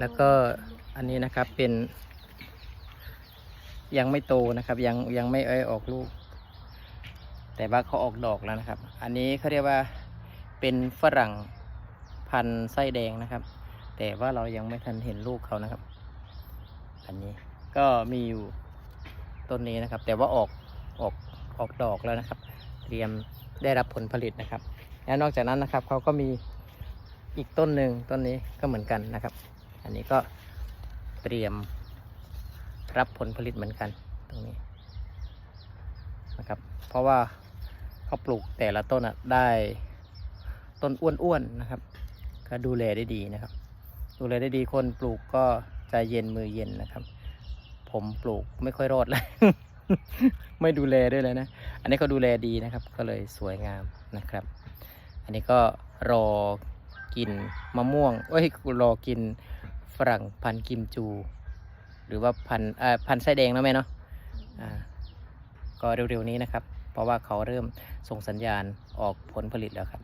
แล้วก็อันนี้นะครับเป็น ยังไม่โตนะครับ ยังยังไม่เอ้ยออกลูก แต่ว่าเขาออกดอกแล้วนะครับ อันนี้เขาเรียกว่าเป็นฝรั่งพันธุ์ไส้แดงนะครับ แต่ว่าเรายังไม่ทันเห็นลูกเขานะครับ อันนี้ก็มีอยู่ต้นนี้นะครับ แต่ว่าออกออกออกดอกแล้วนะครับ เตรียมได้รับผลผลิตนะครับ แล้วนอกจากนั้นนะครับเขาก็มีอีกต้นหนึ่งต้นนี้ก็เหมือนกันนะครับ อันนี้ก็เตรียมรับผลผลิตเหมือนกันตรงนี้นะครับ เพราะว่าเขาปลูกแต่ละต้นอะได้ต้นอ้วนๆนะครับ ก็ดูแลได้ดีนะครับ ดูแลได้ดีคนปลูกก็ใจเย็นมือเย็นนะครับ ผมปลูกไม่ค่อยรอดเลยไม่ดูแลด้วยเลยนะ อันนี้เขาดูแลดีนะครับ ก็เลยสวยงามนะครับ อันนี้ก็รอกินมะม่วงเอ้ยรอกิน ฝรั่งพันธุ์กิมจู หรือว่าพันธุ์อ่าพันธุ์ไส้แดงนะแม่เนาะอ่าก็เร็วๆนี้นะครับ เพราะว่าเขาเริ่มส่งสัญญาณออกผลผลิตแล้วครับ